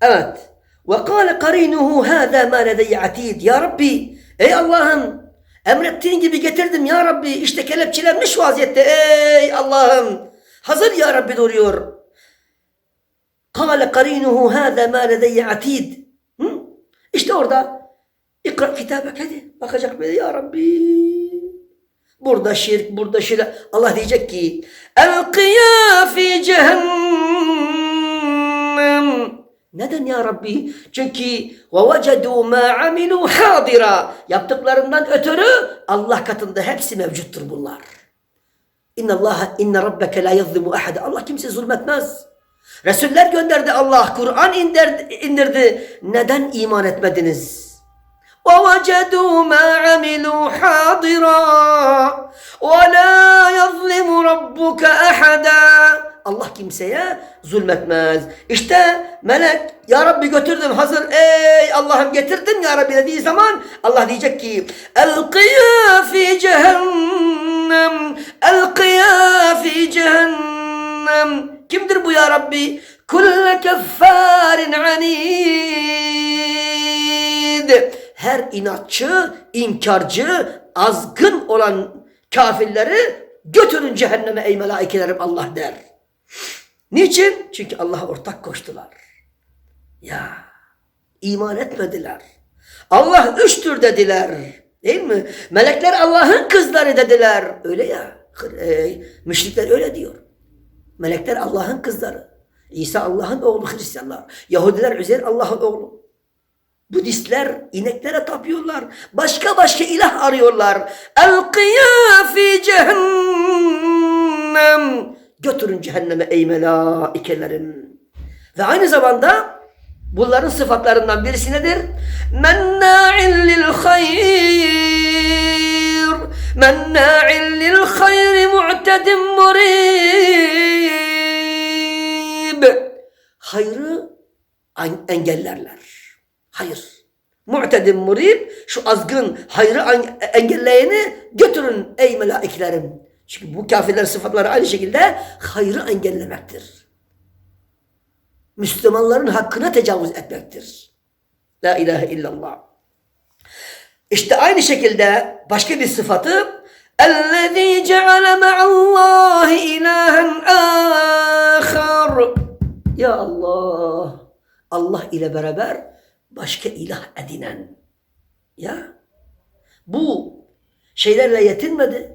Evet. Ve kâle karinuhu hâzâ mâ ledeyye atid. Ya Rabbi, ey Allah'ım emrettiğin gibi getirdim ya Rabbi. İşte kelepçelenmiş vaziyette. Ey Allah'ım. Hazır ya Rabbi duruyor. Kâle karinuhu hâzâ mâ ledeyye atid. Hı? İşte orada ikra kitabek hadi. Bakacak böyle ya Rabbi. Burada şirk, burada şirk. Allah diyecek ki Elqiya fi cehennem. Neden ya Rabbi? Çünkü وَوَجَدُوا مَا عَمِلُوا حَاضِرًا Yaptıklarından ötürü Allah katında hepsi mevcuttur bunlar. İnna Allah inne rabbeke la yazlimu ahad. Allah kimse zulmetmez. Resuller gönderdi Allah, Kur'an indirdi, indirdi. Neden iman etmediniz? وَوَجَدُوا مَا عَمِلُوا حَاضِرًا وَلَا يَظْلِمُ رَبُّكَ أَحَدًا Allah kimseye zulmetmez. İşte melek ya Rabbi götürdüm hazır ey Allah'ım getirdim ya Rabbi dediği zaman Allah diyecek ki Elqiya fi cehennem Elqiya fi cehennem Kimdir bu ya Rabbi? Kulle keffarin anid her inatçı, inkarcı, azgın olan kafirleri götürün cehenneme ey melaikelerim Allah der. Niçin? Çünkü Allah'a ortak koştular. Ya iman etmediler. Allah üçtür dediler. Değil mi? Melekler Allah'ın kızları dediler. Öyle ya. E, müşrikler öyle diyor. Melekler Allah'ın kızları. İsa Allah'ın oğlu Hristiyanlar. Yahudiler Üzeyr Allah'ın oğlu. Budistler ineklere tapıyorlar. Başka başka ilah arıyorlar. Elqiya fi cehennem. Götürün cehenneme ey melaikelerin. Ve aynı zamanda bunların sıfatlarından birisi nedir? Menna'in lil hayr. Menna'in lil hayr mu'tedin murib. Hayrı engellerler. Hayır. Mu'tedin murib şu azgın hayrı engelleyeni götürün ey melaikelerim. Çünkü bu kafirler sıfatları aynı şekilde hayrı engellemektir. Müslümanların hakkına tecavüz etmektir. La ilahe illallah. İşte aynı şekilde başka bir sıfatı اَلَّذ۪ي جَعَلَ مَعَ اللّٰهِ اِلَٰهًا آخَرٍ Ya Allah! Allah ile beraber başka ilah edinen. Ya bu şeylerle yetinmedi.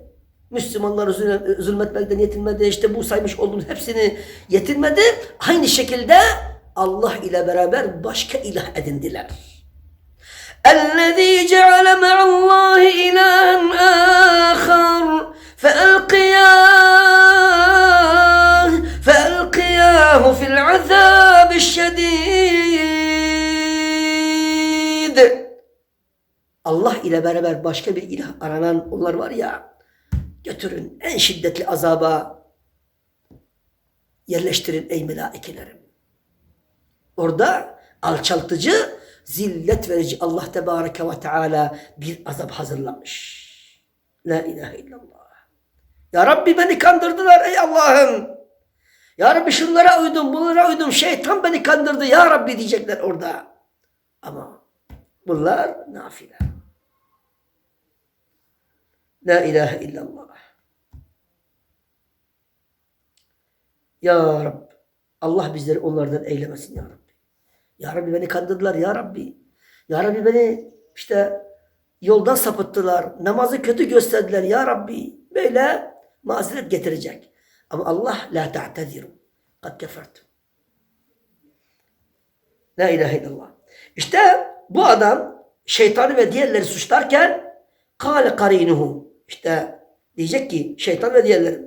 Müslümanları zulmetmekten yetinmedi. İşte bu saymış olduğum hepsini yetinmedi. Aynı şekilde Allah ile beraber başka ilah edindiler. اَلَّذ۪ي جَعَلَ مَعَ اللّٰهِ اِلَٰهًا آخَرٍ فَأَلْقِيَاهُ فَأَلْقِيَاهُ فِي الْعَذَابِ الشَّد۪يدِ Allah ile beraber başka bir ilah aranan onlar var ya götürün en şiddetli azaba yerleştirin ey melaikelerim. Orada alçaltıcı, zillet verici Allah Tebareke ve Teala bir azap hazırlamış. La ilahe illallah. Ya Rabbi beni kandırdılar ey Allah'ım. Ya Rabbi şunlara uydum, bunlara uydum. Şeytan beni kandırdı ya Rabbi diyecekler orada. Ama bunlar nafile. La ilahe illallah. Ya Rabbi. Allah bizleri onlardan eylemesin ya Rabbi. Ya Rabbi beni kandırdılar ya Rabbi. Ya Rabbi beni işte yoldan sapıttılar. Namazı kötü gösterdiler ya Rabbi. Böyle mazeret getirecek. Ama Allah la ta'tediru. Kad kefertum. La ilahe illallah. İşte bu adam şeytanı ve diğerleri suçlarken kâle karinuhu. İşte diyecek ki şeytan ve diğerleri.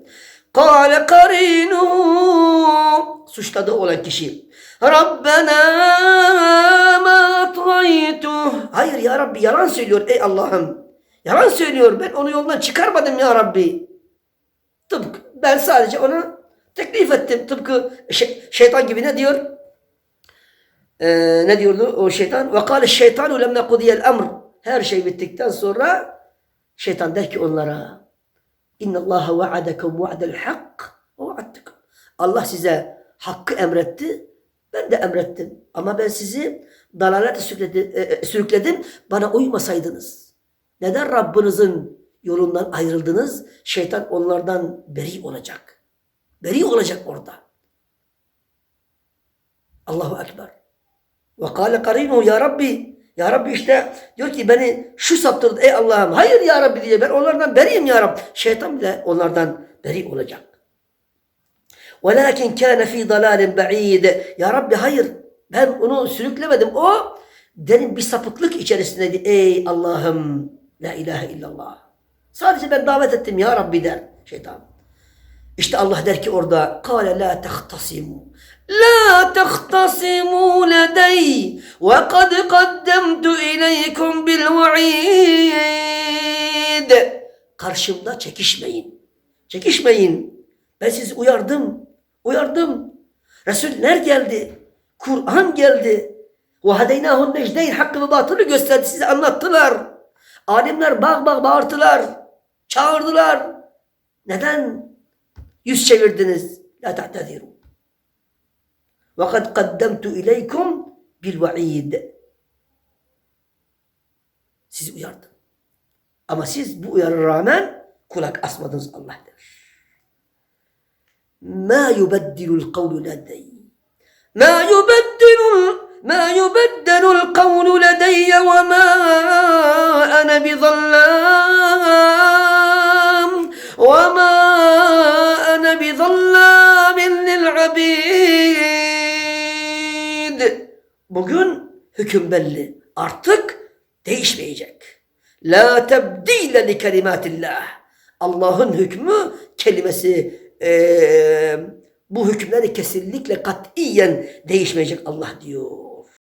Kâle karinuhu. Suçladığı olan kişi. Rabbena ma. Hayır ya Rabbi yalan söylüyor ey Allah'ım. Yalan söylüyor. Ben onu yoldan çıkarmadım ya Rabbi. Tıpkı ben sadece onu teklif ettim. Tıpkı şey, şeytan gibi ne diyor? Ee, ne diyordu o şeytan? Ve kâle şeytanu lemme kudiyel emr. Her şey bittikten sonra şeytan der ki onlara İnna Allah va'adakum va'del hak ve. Allah size hakkı emretti. Ben de emrettim. Ama ben sizi dalalete sürükledi- e, e, sürükledim. Bana uymasaydınız. Neden Rabbinizin yolundan ayrıldınız? Şeytan onlardan beri olacak. Beri olacak orada. Allahu Ekber. Ve kâle karînuhu ya Rabbi. Ya Rabbi işte diyor ki beni şu saptırdı ey Allah'ım. Hayır ya Rabbi diye ben onlardan beriyim ya Rabbi. Şeytan bile onlardan beri olacak. وَلَكِنْ كَانَ ف۪ي ضَلَالٍ بَعِيدٍ Ya Rabbi hayır ben onu sürüklemedim. O derin bir sapıklık içerisindeydi. Ey Allah'ım la ilahe illallah. Sadece ben davet ettim ya Rabbi der şeytan. İşte Allah der ki orada kâle la tehtasimu. La tehtasimu ledey ve kad kaddemtu ileykum bil vaid. Karşımda çekişmeyin. Çekişmeyin. Ben sizi uyardım. Uyardım. Resuller geldi. Kur'an geldi. Ve hadeynâhun hakkı ve batılı gösterdi. Size anlattılar. Alimler bak bak bağırtılar. Çağırdılar. Neden? Yüz çevirdiniz? La ta'tadiru. Ve kad kaddemtu ileykum bil vaid. Sizi uyardım. Ama siz bu uyarı rağmen kulak asmadınız Allah der. Ma yubeddilul kavlu ledey. Ma yubeddilul ما يبدل القول لدي وما أنا بظلام Bugün hüküm belli. Artık değişmeyecek. La tebdile li kelimatillah. Allah'ın hükmü kelimesi eee, bu hükümleri kesinlikle katiyen değişmeyecek Allah diyor.